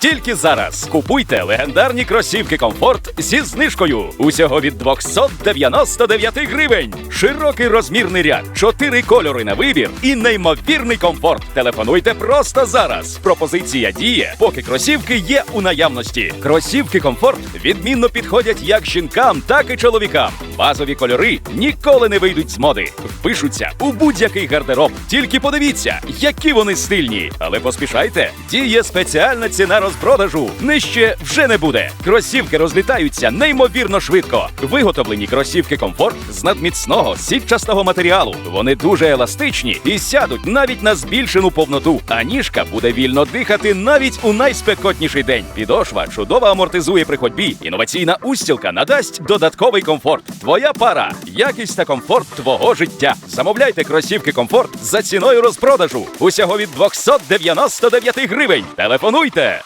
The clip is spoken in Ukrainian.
Тільки зараз купуйте легендарні кросівки комфорт зі знижкою. Усього від 299 гривень. Широкий розмірний ряд, чотири кольори на вибір і неймовірний комфорт. Телефонуйте просто зараз. Пропозиція діє, поки кросівки є у наявності. Кросівки комфорт відмінно підходять як жінкам, так і чоловікам. Базові кольори ніколи не вийдуть з моди. Впишуться у будь-який гардероб. Тільки подивіться, які вони стильні. Але поспішайте, діє спеціальна ціна розпродажу. Нижче вже не буде. Кросівки розлітаються неймовірно швидко. Виготовлені кросівки комфорт з надміцного сітчастого матеріалу. Вони дуже еластичні і сядуть навіть на збільшену повноту. А ніжка буде вільно дихати навіть у найспекотніший день. Підошва чудово амортизує при ходьбі. Інноваційна устілка надасть додатковий комфорт. Твоя пара, якість та комфорт твого життя. Замовляйте кросівки комфорт за ціною розпродажу. Усього від 299 гривень. Телефонуйте.